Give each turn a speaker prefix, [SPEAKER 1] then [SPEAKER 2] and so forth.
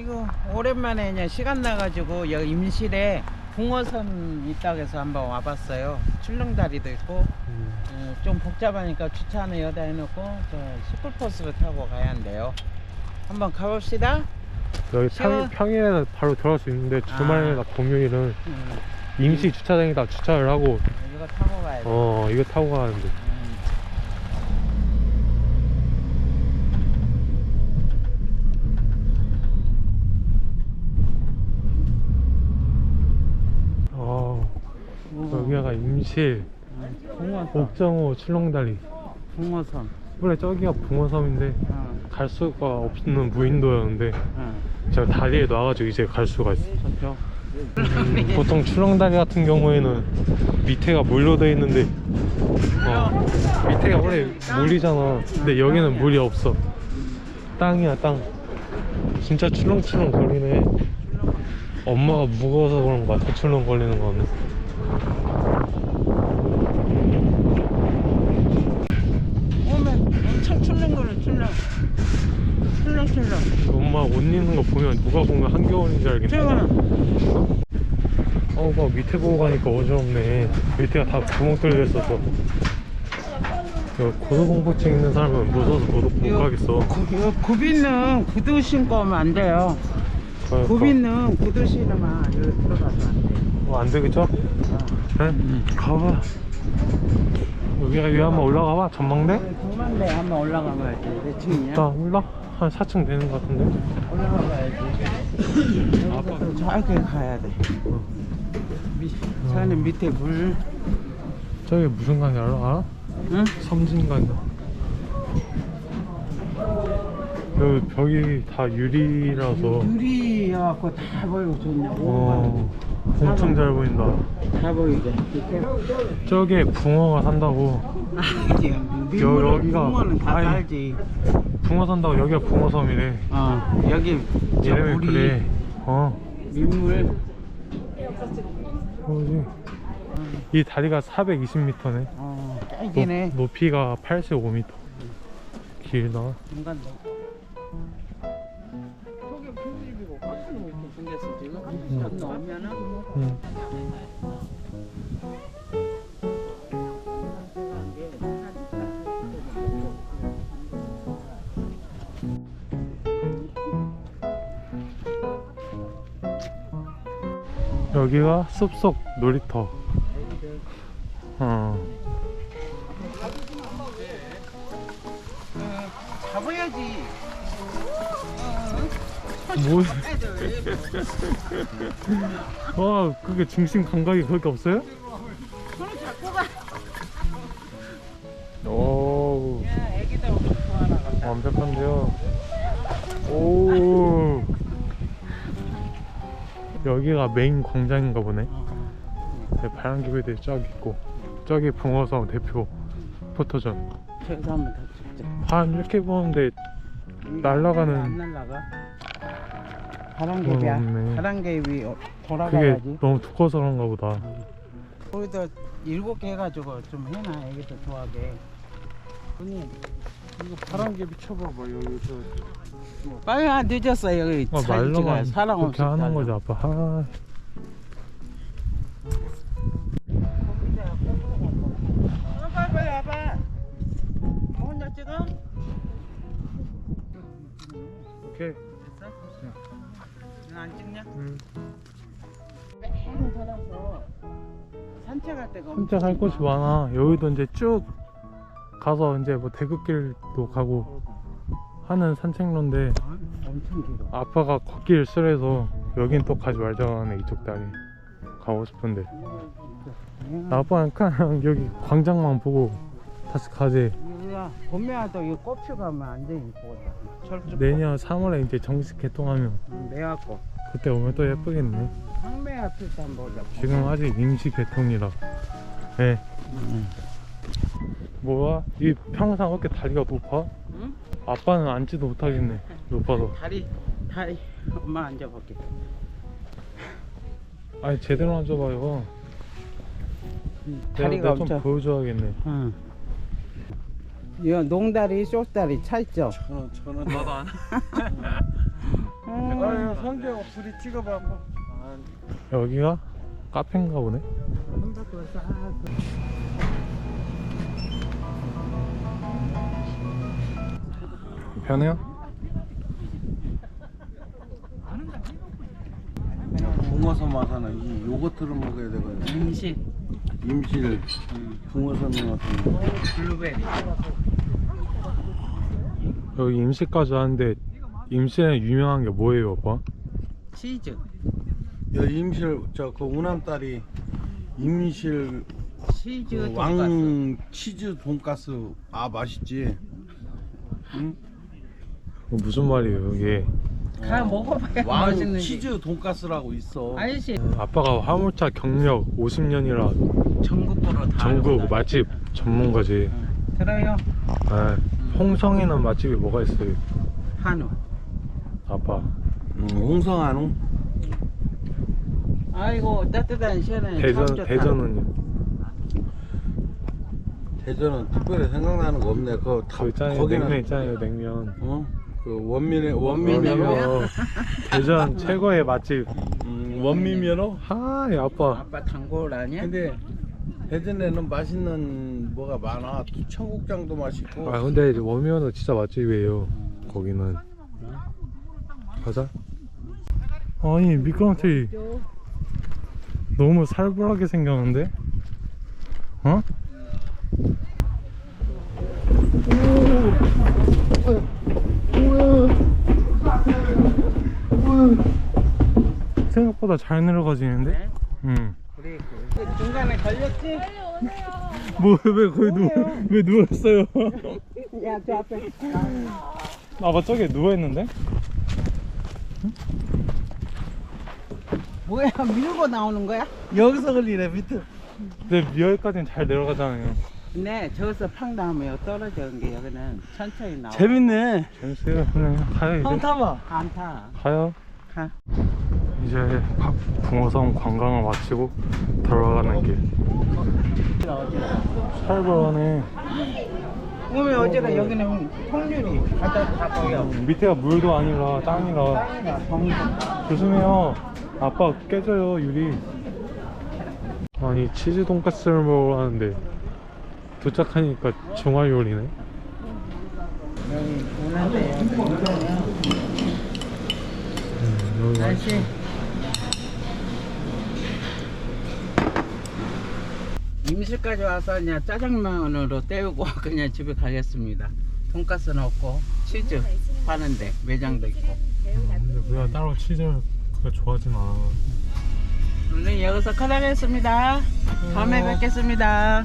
[SPEAKER 1] 아이고 오랜만에 그냥 시간 나가지고 여기 임실에 붕어섬 있다고 해서 한번 와봤어요. 출렁다리도 있고 어, 좀 복잡하니까 주차는 여기다 해놓고 저 시골버스를 타고 가야 한대요. 한번 가봅시다.
[SPEAKER 2] 여기
[SPEAKER 1] 시원-
[SPEAKER 2] 평, 평일에는 바로 들어갈 수 있는데 주말이나 공휴일은
[SPEAKER 1] 음,
[SPEAKER 2] 임시 주차장에다 주차를 하고
[SPEAKER 1] 이거 타고 가야 돼.
[SPEAKER 2] 어 이거 타고 가는데
[SPEAKER 1] 음.
[SPEAKER 2] 어 여기가 임실
[SPEAKER 1] 붕어섬.
[SPEAKER 2] 옥정호 출렁다리
[SPEAKER 1] 붕어섬.
[SPEAKER 2] 원래 저기가 붕어섬인데
[SPEAKER 1] 어,
[SPEAKER 2] 갈 수가 없는 무인도였는데
[SPEAKER 1] 어.
[SPEAKER 2] 제가 다리에 놔가지고 이제 갈 수가 있어
[SPEAKER 1] 저쪽.
[SPEAKER 2] 음, 보통 출렁다리 같은 경우에는 밑에가 물로 돼 있는데 어, 밑에가 원래 물이잖아 근데 여기는 물이 없어 땅이야 땅 진짜 출렁출렁 거리네 엄마가 무거워서 그런 거야 더 출렁 거리는 거는
[SPEAKER 1] 오면 엄청 출렁 거려 출렁. 출렁 출렁.
[SPEAKER 2] 엄마 옷 입는 거 보면 누가 보면 한겨울인 줄 알겠네
[SPEAKER 1] 저거는
[SPEAKER 2] 어, 막 밑에 보고 가니까 어지럽네. 밑에가 다 구멍 뚫려 있어서. 그 고소공포증 있는 사람은 무서워서 못, 못 가겠어.
[SPEAKER 1] 구비는 구두 신고 오면 안 돼요.
[SPEAKER 2] 그러니까.
[SPEAKER 1] 구비는 구두 신으면 여기 들어가면 안 돼.
[SPEAKER 2] 어, 안 되겠죠? 네? 가봐. 여기가 위에 한번 올라가 봐. 전망대?
[SPEAKER 1] 동만대 한번 올라가 봐야지. 몇 층이냐?
[SPEAKER 2] 일단 올라? 한 4층 되는 것 같은데.
[SPEAKER 1] 올라가 봐야지. 여기서 또 저기 가야 돼. 미, 산은 밑에 물.
[SPEAKER 2] 저기 무슨 강이 알아? 알아?
[SPEAKER 1] 응?
[SPEAKER 2] 섬진강이야. 여기 벽이 다 유리라서.
[SPEAKER 1] 유리여갖고 다 보이고 좋냐.
[SPEAKER 2] 어, 엄청 잘 보인다.
[SPEAKER 1] 다 보이게.
[SPEAKER 2] 저기에 붕어가 산다고.
[SPEAKER 1] 아, 민물은
[SPEAKER 2] 여기가-
[SPEAKER 1] 붕어는 다
[SPEAKER 2] 아니.
[SPEAKER 1] 살지.
[SPEAKER 2] 붕어 산다고 여기가 붕어섬이래.
[SPEAKER 1] 어, 여기 저
[SPEAKER 2] 이름이
[SPEAKER 1] 물이
[SPEAKER 2] 그래. 어.
[SPEAKER 1] 민물.
[SPEAKER 2] 뭐지? 이 다리가 420m네.
[SPEAKER 1] 어, 짱이네.
[SPEAKER 2] 높이가 85m. 길다. 응. 여기가 숲속 놀이터. 어.
[SPEAKER 1] 잡아야지.
[SPEAKER 2] 뭐? 와, 그게 중심 감각이 그렇게 없어요?
[SPEAKER 1] 손을 잡고 가.
[SPEAKER 2] 오,
[SPEAKER 1] 야, 애기들 엄청 좋아하나
[SPEAKER 2] 완벽한데요. 오. 여기가 메인 광장인가 보네. 네, 바람기배들 쫙 있고 저기 붕어섬 대표 포토존.
[SPEAKER 1] 저기서 한번 더 찍자.
[SPEAKER 2] 반 이렇게 보는데 날아가는-
[SPEAKER 1] 안 날라가? 바람개비야.
[SPEAKER 2] 어, 없네.
[SPEAKER 1] 바람개비 어,
[SPEAKER 2] 그게
[SPEAKER 1] 돌아가야지.
[SPEAKER 2] 너무 두꺼워서 그런가 보다.
[SPEAKER 1] 거기다 일곱 개 해가지고 좀 해놔 애기들 좋아하게. 언니 이거 바람개 비춰봐봐 여기 저. 빨리 안 늦었어 여기
[SPEAKER 2] 아,
[SPEAKER 1] 사진 찍어야
[SPEAKER 2] 말로만
[SPEAKER 1] 사람
[SPEAKER 2] 그렇게
[SPEAKER 1] 없을
[SPEAKER 2] 하는
[SPEAKER 1] 때
[SPEAKER 2] 거지 아빠. 아,
[SPEAKER 1] 어, 빨리 빨리 와봐. 뭐 혼자 찍어?
[SPEAKER 2] 오케이.
[SPEAKER 1] 됐어? 안 찍냐?
[SPEAKER 2] 음.
[SPEAKER 1] 하루 살아서 산책할 데가
[SPEAKER 2] 갈 곳이 많아. 여기도 이제 쭉 가서 이제 뭐 대극길도 가고 하는 산책로인데
[SPEAKER 1] 어? 엄청 길어.
[SPEAKER 2] 아빠가 걷기를 싫어해서 여긴 또 가지 말자고 하네 이쪽 다리 가고 싶은데 아빠는 그냥 여기 광장만 보고 다시 가지
[SPEAKER 1] 야, 봄에도 이 꽃피 가면 완전 이쁘거든. 철쭉
[SPEAKER 2] 내년 3월에 이제 정식 개통하면
[SPEAKER 1] 매갖고
[SPEAKER 2] 그때 오면 또 예쁘겠네
[SPEAKER 1] 황매 앞에 서 한번 보자.
[SPEAKER 2] 지금 아직 임시 개통이라 네
[SPEAKER 1] 응.
[SPEAKER 2] 뭐야? 이 평상 어떻게 다리가 높아?
[SPEAKER 1] 응?
[SPEAKER 2] 아빠는 앉지도 못하겠네 높아서
[SPEAKER 1] 다리 다리 엄마 앉아볼게.
[SPEAKER 2] 아니 제대로 앉아봐요
[SPEAKER 1] 다리가
[SPEAKER 2] 내가 좀
[SPEAKER 1] 엄청.
[SPEAKER 2] 보여줘야겠네
[SPEAKER 1] 응. 이거 농다리, 숏다리 차 있죠?
[SPEAKER 2] 저는 저는 나도 안
[SPEAKER 1] 음, 형제하고 둘이 찍어봐 한번.
[SPEAKER 2] 여기가 카페인가 보네. 편해요?
[SPEAKER 3] 붕어서 마사는 이 요거트를 먹어야 되거든.
[SPEAKER 1] 임실,
[SPEAKER 3] 임실 붕어서 같은 거.
[SPEAKER 1] 블루베리.
[SPEAKER 2] 여기 임시까지 하는데 임시에 유명한 게 뭐예요, 오빠?
[SPEAKER 1] 치즈.
[SPEAKER 3] 여 임실 저그 우남 딸이 임실
[SPEAKER 1] 치즈
[SPEAKER 3] 그
[SPEAKER 1] 돈가스.
[SPEAKER 3] 왕 치즈 돈가스 아 맛있지. 응?
[SPEAKER 2] 이거 무슨 말이에요, 이게?
[SPEAKER 1] 다 먹어봐야
[SPEAKER 3] 왕
[SPEAKER 1] 맛있는 게.
[SPEAKER 3] 치즈 돈가스라고 있어.
[SPEAKER 1] 아저씨
[SPEAKER 2] 아빠가 화물차 경력 50년이라
[SPEAKER 1] 전국으로 다
[SPEAKER 2] 전국
[SPEAKER 1] 알고
[SPEAKER 2] 맛집 전문가지.
[SPEAKER 1] 다- 들어요.
[SPEAKER 2] 아, 홍성에는 맛집이 뭐가 있어요?
[SPEAKER 1] 한우.
[SPEAKER 2] 아빠.
[SPEAKER 3] 응, 홍성 한우.
[SPEAKER 1] 아이고 따뜻한 시원한 참
[SPEAKER 2] 대전
[SPEAKER 1] 좋다.
[SPEAKER 2] 대전은요?
[SPEAKER 3] 대전은 특별히 생각나는 거 없네. 그 다-
[SPEAKER 2] 거 있잖아요.
[SPEAKER 3] 거기는
[SPEAKER 2] 냉면 있잖아요. 냉면.
[SPEAKER 3] 어? 그 원민의 원민면허.
[SPEAKER 2] 원민면허. 대전 최고의 맛집.
[SPEAKER 3] 음, 원민면허.
[SPEAKER 2] 하이 아빠.
[SPEAKER 1] 아빠 단골 아니야?
[SPEAKER 3] 근데 대전에는 맛있는 뭐가 많아. 청국장도 맛있고.
[SPEAKER 2] 아 근데 워미어는 진짜 맛집이에요. 거기는. 가자. 아니 미끄럼틀 너무 살벌하게 생겼는데? 어? 생각보다 잘 내려가지는데?
[SPEAKER 1] 네?
[SPEAKER 2] 응.
[SPEAKER 1] 걸렸지?
[SPEAKER 2] 뭐왜 거기 누워 왜 누웠어요?
[SPEAKER 1] 야 저 앞에
[SPEAKER 2] 아빠 저기 누워 있는데?
[SPEAKER 1] 뭐야 밀고 나오는 거야?
[SPEAKER 3] 여기서 걸리네 밑에.
[SPEAKER 2] 근데 미어까지는 잘 내려가잖아요.
[SPEAKER 1] 네 저기서 팡 나오면 떨어지는 게 여기는 천천히 나와
[SPEAKER 3] 재밌네.
[SPEAKER 2] 재밌어요. 그냥 가요 이제.
[SPEAKER 3] 타봐.
[SPEAKER 1] 안 타
[SPEAKER 2] 가요.
[SPEAKER 1] 가
[SPEAKER 2] 이제 박- 붕어섬 관광을 마치고 돌아가는 길. 살벌하네.
[SPEAKER 1] 오면 어제가 여기는 통유리 바다 다 보여
[SPEAKER 2] 음, 밑에가 물도 아니라 땅이라 조심해요. 아빠 깨져요 유리. 아니 치즈 돈까스를 먹으러 가는데 도착하니까 중화 요리네.
[SPEAKER 1] 여기 오는데
[SPEAKER 2] 음, 여기
[SPEAKER 1] 날씨 임실까지 와서 그냥 짜장면으로 때우고 그냥 집에 가겠습니다. 돈가스는 없고 치즈 파는데 매장도 있고.
[SPEAKER 2] 음, 근데 우리가 따로 치즈가 좋아하진 않아.
[SPEAKER 1] 오늘 여기서 커다겠습니다. 다음에 뵙겠습니다